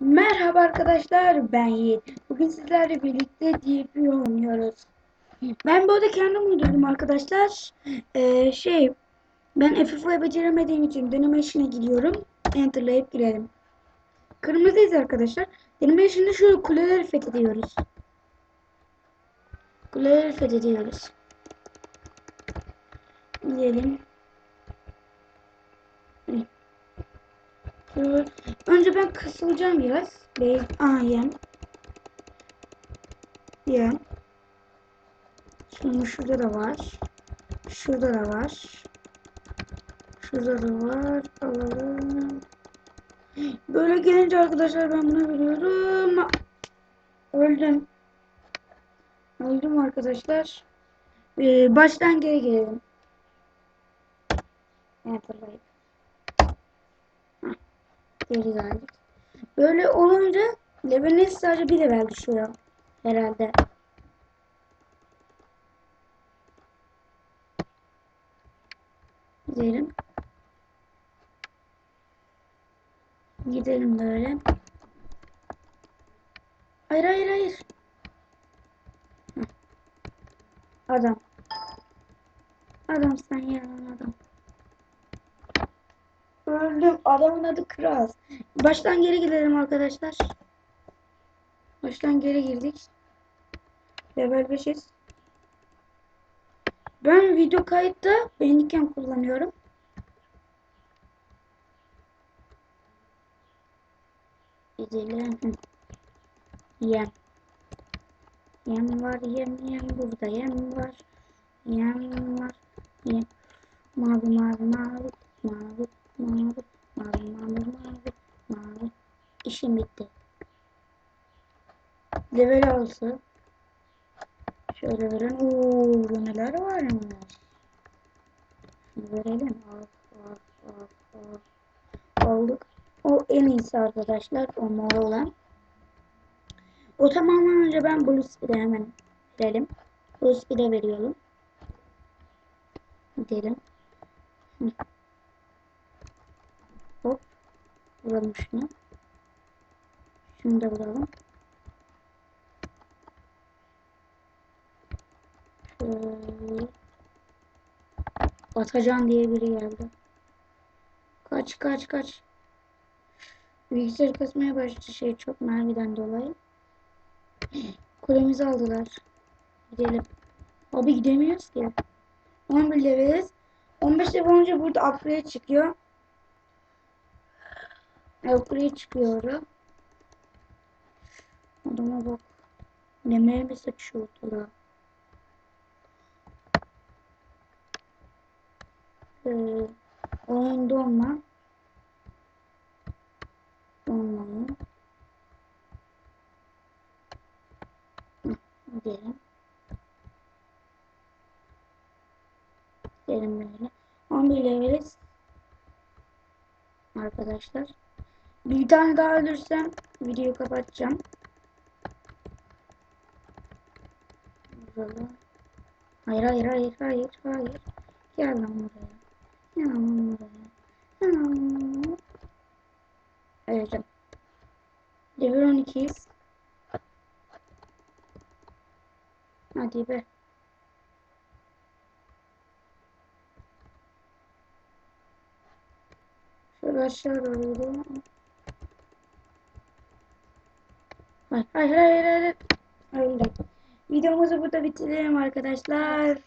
Merhaba arkadaşlar ben Yiğit. Bugün sizlerle birlikte DP oynuyoruz. Ben bu arada kendim uydurdum arkadaşlar. Ee, şey ben FFO'yu beceremediğim için deneme işine gidiyorum. Enter'layıp girelim. Kırmızıyız arkadaşlar. Deneme işinde şu kuleleri fethediyoruz. Kuleleri fethediyoruz. Gidelim. Önce ben kısılacağım biraz. Bey, aa yen. Yen. Şimdi şurada da var. Şurada da var. Şurada da var. Alalım. Böyle gelince arkadaşlar ben bunu biliyorum. Öldüm. Öldüm arkadaşlar. Ee, baştan geri gelelim. Hatırlayın. Geri geldik. Böyle olunca leveliniz sadece bir level düşüyor. Herhalde. Gidelim. Gidelim böyle. Hayır hayır hayır. Adam. Adam sen yalan adam. Öldüm. Adamın adı Kraz. Baştan geri gidelim arkadaşlar. Baştan geri girdik. Level 5'iz. Ben video kayıtta beğenirken kullanıyorum. Hı. Yem. Yem var, yem, yem. Burada yem var. Yem var. Yem. Mavi, mavi. Mavi, mavi. Mavi, mavi, mavi. Mavi. İşim bitti. Level 6. Şöyle verelim. Oo, burada neler varmış. Şunu verelim. Al, al, al, al. Aldık. O en iyisi arkadaşlar. O mor olan. O tamamlanınca ben Blue Speed'e hemen verelim. Blue Speed'e veriyorum. Gidelim. Hop. Vuralım şunu. Şunu da vuralım. Şöyle. Atacan diye biri geldi. Kaç kaç kaç. Bilgisayar kasmaya başladı şey çok mermiden dolayı. Kulemizi aldılar. Gidelim. Abi gidemiyoruz ki. 11 leveliz. 15 level olunca burada upgrade çıkıyor. Upgrade çıkıyor. Adama bak. Ne mermi saçıyor ortada. Ee, oyun donma. Donmayı. Hı, Gidelim. Gidelim böyle. 11 leveliz. Arkadaşlar. Bir tane daha ölürsem videoyu kapatacağım. Burada. Hayır hayır hayır hayır hayır. Gel lan buraya. Gel lan buraya. Gel lan buraya. Öleceğim. Level 12'yiz. Hadi be. Şöyle aşağı doğru. Hayır hayır hayır hayır. Öldüm. Videomuzu burada bitirelim arkadaşlar.